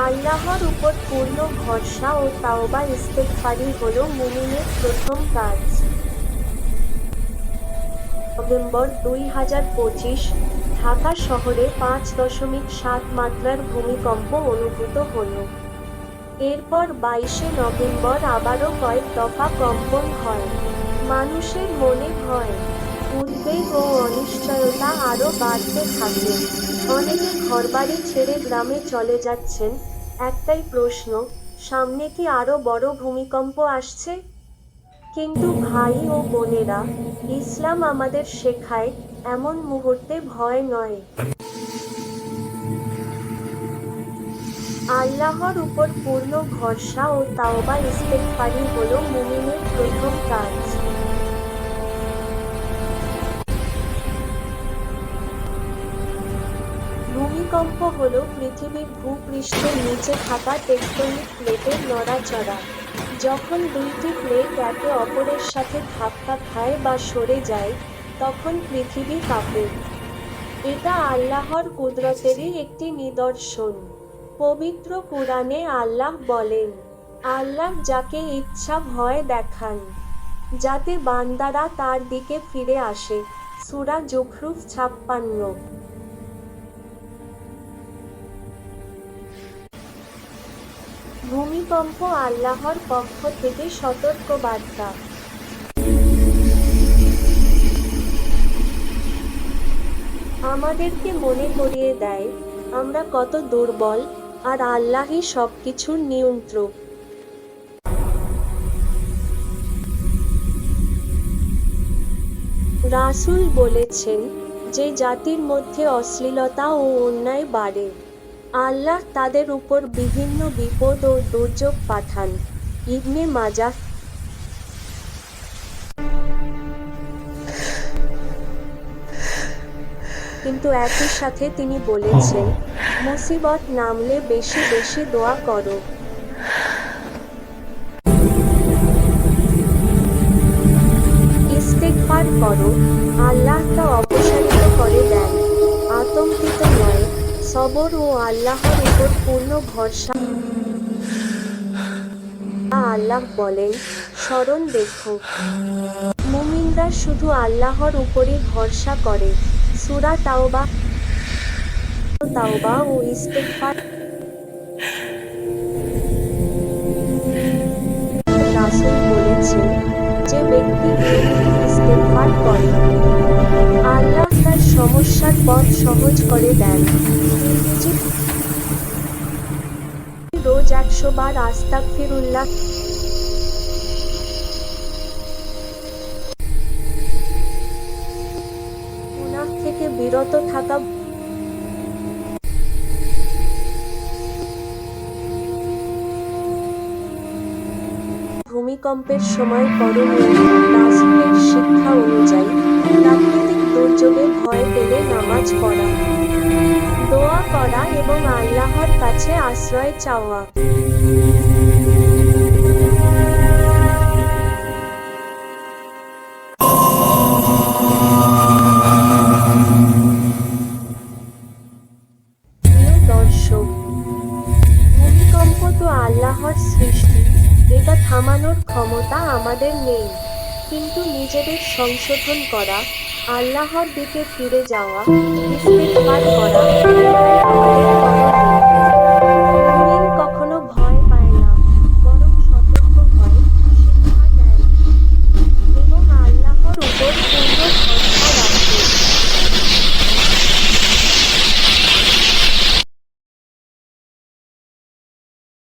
আল্লাহর উপর পূর্ণ ভরসা ও তাওবা ইস্তেগফারই হল মুমিনের প্রথম কাজ। নভেম্বর দুই হাজার পঁচিশ, ঢাকা শহরে পাঁচ দশমিক সাত মাত্রার ভূমিকম্প অনুভূত হল। এরপর বাইশে নভেম্বর আবারও কয়েক দফা কম্পন হয়। মানুষের মনে ভয়, উদ্বেগ ও অনিশ্চয়তা আরও বাড়তে থাকে অনেকে ঘরবাড়ি ছেড়ে গ্রামে চলে যাচ্ছেন। একটাই প্রশ্ন, সামনে কি আরও বড় ভূমিকম্প আসছে? কিন্তু ভাই ও বোনেরা, ইসলাম আমাদের শেখায়, এমন মুহূর্তে ভয় নয়। আল্লাহর উপর পূর্ণ ভরসা ও তাওবা ইস্তেগফারই হল মুমিনের প্রথম কাজ। ভূমিকম্প হল পৃথিবীর ভূপৃষ্ঠের নিচে থাকা টেকটনিক প্লেটের নড়াচড়া। যখন দুইটি প্লেট একে অপরের সাথে ধাক্কা খায় বা সরে যায়, তখন পৃথিবী কাঁপে। এটা আল্লাহর কুদরতেরই একটি নিদর্শন। পবিত্র কুরআনে আল্লাহ বলেন, আল্লাহ যাকে ইচ্ছা ভয় দেখান, যাতে বান্দারা তার দিকে ফিরে আসে। সূরা জুখরুফ ছাপ্পান্ন। ভূমিকম্প আল্লাহর পক্ষ থেকে সতর্ক বার্তা আমাদেরকে মনে করিয়ে দেয়, আমরা কত দুর্বল আর আল্লাহই সবকিছুর নিয়ন্ত্রক। রাসূল বলেছেন, যে জাতির মধ্যে অশ্লীলতা ও অন্যায় বাড়ে আল্লাহ তাদের উপর বিভিন্ন বিপদ ও দুর্যোগ পাঠান। ইবনে মাজাহ কিন্তু একই সাথে তিনি বলেছেন মুসিবত নামলে বেশি বেশি দোয়া করো। ইস্তেগফার করো আল্লাহ তা অপসারিত করে দেন। আতঙ্কিত সবর ও আল্লাহর উপর পূর্ণ ভরসা। আল্লাহ বলেন, স্মরণ দেখো মুমিনরা শুধু আল্লাহর উপরই ভরসা করে। সুরা তাওবা তাওবা ও ইস্তেগফার। রাসূল বলেছেন, যে ব্যক্তি নিয়মিত ইস্তেগফার করে সমস্যার পথ সহজ করে দেন। রোজ একশো বার আস্তাক ফিরুল্লাহ থেকে বিরত থাকা ভূমিকম্পের সময় করণীয় শিক্ষা অনুযায়ী প্রাকৃতিক দুর্যোগে ভয় পেলে নামাজ পড়া। দোয়া করা এবং আল্লাহর কাছে আশ্রয় চাওয়া। দর্শক, ভূমিকম্প তো আল্লাহর থামানোর ক্ষমতা আমাদের নেই। কিন্তু নিজেদের সংশোধন করা আল্লাহর দিকে ফিরে যাওয়া করা